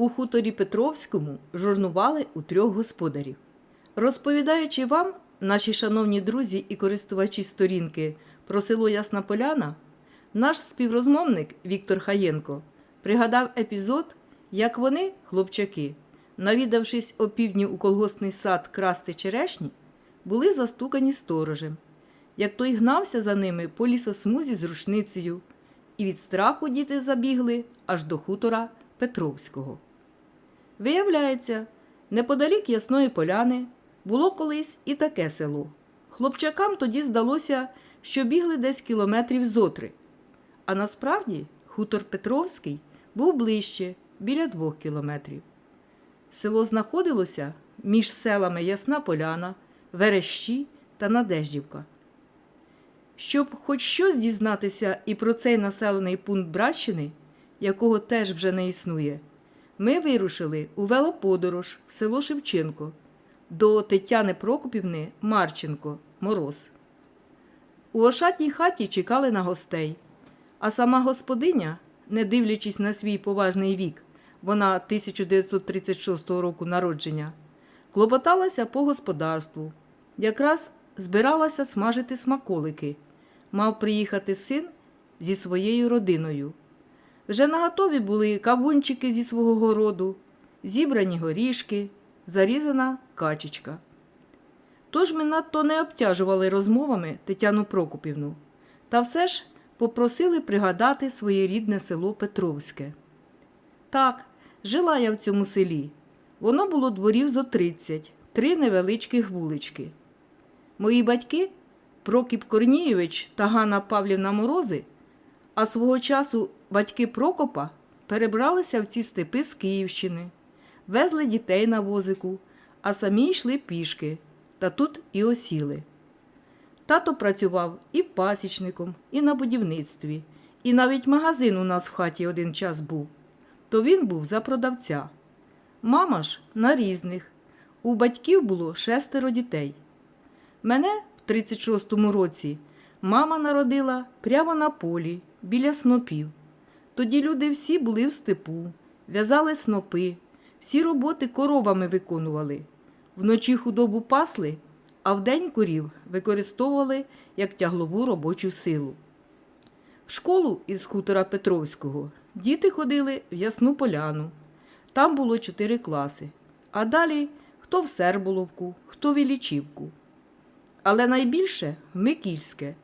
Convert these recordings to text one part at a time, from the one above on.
У хуторі Петровському журнували у трьох господарів. Розповідаючи вам, наші шановні друзі і користувачі сторінки про село Ясна Поляна, наш співрозмовник Віктор Хаєнко пригадав епізод, як вони, хлопчаки, навідавшись опівдні у колгоспний сад красти черешні, були застукані сторожем, як той гнався за ними по лісосмузі з рушницею, і від страху діти забігли аж до хутора Петровського. Виявляється, неподалік Ясної Поляни було колись і таке село. Хлопчакам тоді здалося, що бігли десь кілометрів зотри. А насправді хутор Петровський був ближче, біля двох кілометрів. Село знаходилося між селами Ясна Поляна, Верещі та Надеждівка. Щоб хоч щось дізнатися і про цей населений пункт Братщини, якого теж вже не існує, ми вирушили у велоподорож в село Шевченко до Тетяни Прокопівни Марченко Мороз. У ошатній хаті чекали на гостей, а сама господиня, не дивлячись на свій поважний вік, вона 1936 року народження, клопоталася по господарству, якраз збиралася смажити смаколики. Мав приїхати син зі своєю родиною. Вже наготові були кавунчики зі свого городу, зібрані горішки, зарізана качечка. Тож ми надто не обтяжували розмовами Тетяну Прокопівну, та все ж попросили пригадати своє рідне село Петровське. Так, жила я в цьому селі. Воно було дворів зо 30, три невеличких вулички. Мої батьки, Прокіп Корнієвич та Ганна Павлівна Морози, а свого часу батьки Прокопа перебралися в ці степи з Київщини, везли дітей на возику, а самі йшли пішки, та тут і осіли. Тато працював і пасічником, і на будівництві, і навіть магазин у нас в хаті один час був. То він був за продавця. Мама ж на різних. У батьків було шестеро дітей. Мене в 36-му році мама народила прямо на полі, біля снопів. Тоді люди всі були в степу, в'язали снопи, всі роботи коровами виконували. Вночі худобу пасли, а вдень корів використовували як тяглову робочу силу. В школу із хутора Петровського діти ходили в Ясну Поляну. Там було чотири класи, а далі хто в Серболовку, хто в Ілічівку. Але найбільше в Микільське.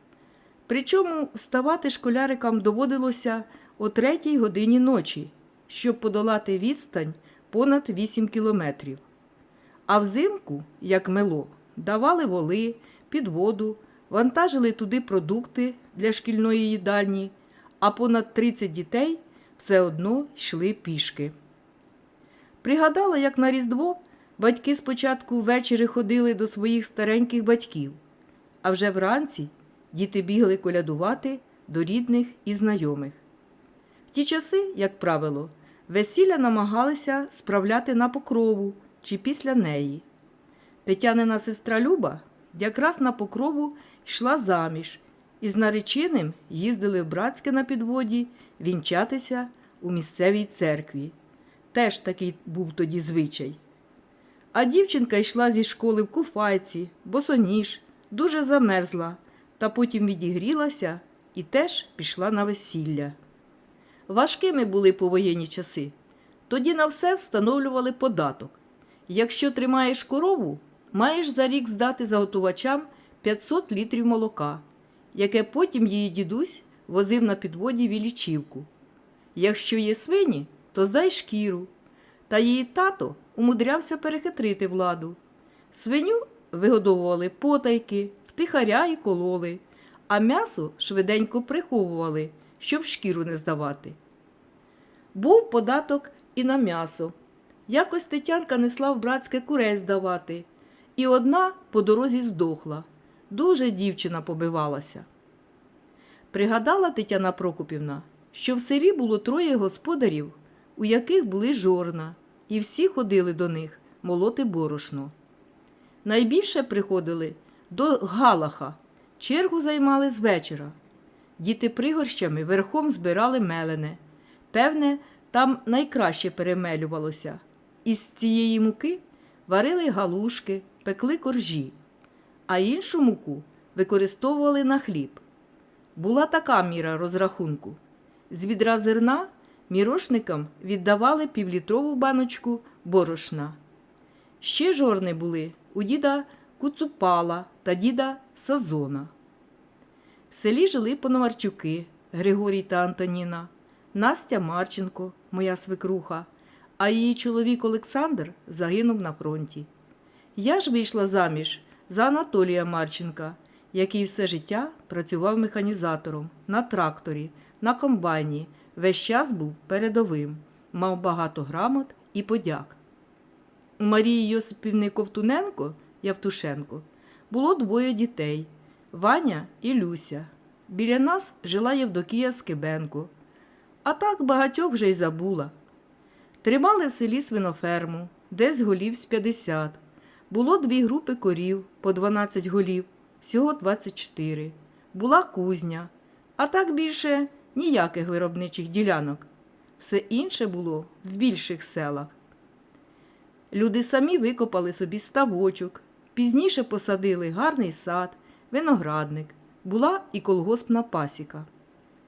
Причому вставати школярикам доводилося о третій годині ночі, щоб подолати відстань понад 8 кілометрів. А взимку, як мело, давали воли, під воду, вантажили туди продукти для шкільної їдальні, а понад 30 дітей все одно йшли пішки. Пригадала, як на Різдво батьки спочатку ввечері ходили до своїх стареньких батьків, а вже вранці діти бігли колядувати до рідних і знайомих. Ті часи, як правило, весілля намагалися справляти на покрову чи після неї. Тетянина сестра Люба якраз на покрову йшла заміж, і з нареченим їздили в братське на підводі вінчатися у місцевій церкві. Теж такий був тоді звичай. А дівчинка йшла зі школи в куфайці, босоніж, дуже замерзла, та потім відігрілася і теж пішла на весілля. Важкими були повоєнні часи. Тоді на все встановлювали податок. Якщо тримаєш корову, маєш за рік здати заготувачам 500 літрів молока, яке потім її дідусь возив на підводі в Ілічівку. Якщо є свині, то здай шкіру. Та її тато умудрявся перехитрити владу. Свиню вигодовували потайки, втихаря і кололи, а м'ясо швиденько приховували, щоб шкіру не здавати. Був податок і на м'ясо. Якось Тетянка несла в братське курей здавати, і одна по дорозі здохла. Дуже дівчина побивалася. Пригадала Тетяна Прокопівна, що в селі було троє господарів, у яких були жорна, і всі ходили до них молоти борошно. Найбільше приходили до Галаха, чергу займали з вечора. Діти пригорщами верхом збирали мелене. Певне, Там найкраще перемелювалося. Із цієї муки варили галушки, пекли коржі, а іншу муку використовували на хліб. Була така міра розрахунку. З відра зерна мірошникам віддавали півлітрову баночку борошна. Ще жорни були у діда Куцупала та діда Сазона. В селі жили Пономарчуки, Григорій та Антоніна, Настя Марченко, моя свекруха, а її чоловік Олександр загинув на фронті. Я ж вийшла заміж за Анатолія Марченка, який все життя працював механізатором на тракторі, на комбайні, весь час був передовим, мав багато грамот і подяк. У Марії Йосипівни Ковтуненко Явтушенко було двоє дітей Ваня і Люся. Біля нас жила Євдокія Скибенко. А так багатьох вже й забула. Тримали в селі свиноферму, десь голів з 50. Було дві групи корів по 12 голів, всього 24. Була кузня, а так більше ніяких виробничих ділянок. Все інше було в більших селах. Люди самі викопали собі ставочок, пізніше посадили гарний сад, виноградник, була і колгоспна пасіка.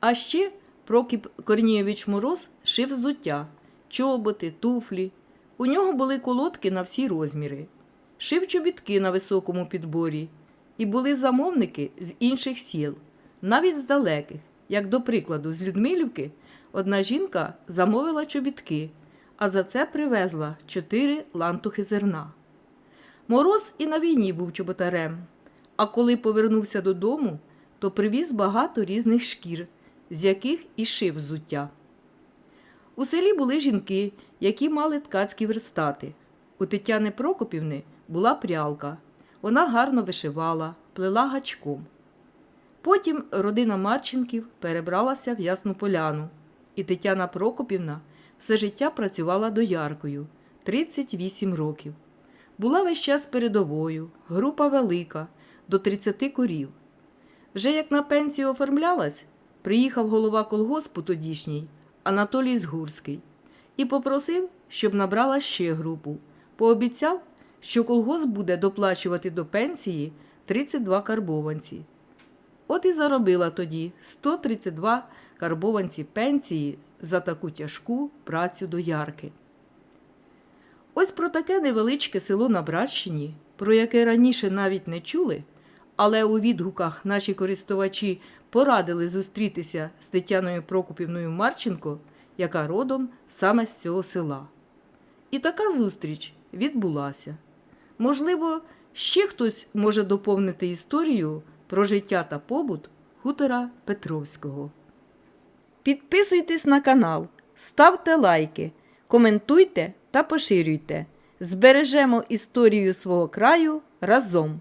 А ще Прокіп Корнієвич Мороз шив взуття, чоботи, туфлі. У нього були колодки на всі розміри, шив чобітки на високому підборі, і були замовники з інших сіл, навіть з далеких, як до прикладу, з Людмилівки, одна жінка замовила чобітки, а за це привезла чотири лантухи зерна. Мороз і на війні був чоботарем, а коли повернувся додому, то привіз багато різних шкір, з яких і шив взуття. У селі були жінки, які мали ткацькі верстати. У Тетяни Прокопівни була прялка. Вона гарно вишивала, плела гачком. Потім родина Марченків перебралася в Ясну Поляну, і Тетяна Прокопівна все життя працювала дояркою 38 років. Була весь час передовою, група велика, до 30 корів. Вже як на пенсію оформлялась, приїхав голова колгоспу тодішній Анатолій Згурський і попросив, щоб набрала ще групу. Пообіцяв, що колгосп буде доплачувати до пенсії 32 карбованці. От і заробила тоді 132 карбованці пенсії за таку тяжку працю доярки. Ось про таке невеличке село на Братщині, про яке раніше навіть не чули, але у відгуках наші користувачі порадили зустрітися з Тетяною Прокопівною Марченко, яка родом саме з цього села. І така зустріч відбулася. Можливо, ще хтось може доповнити історію про життя та побут хутора Петровського. Підписуйтесь на канал, ставте лайки, коментуйте та поширюйте. Збережемо історію свого краю разом.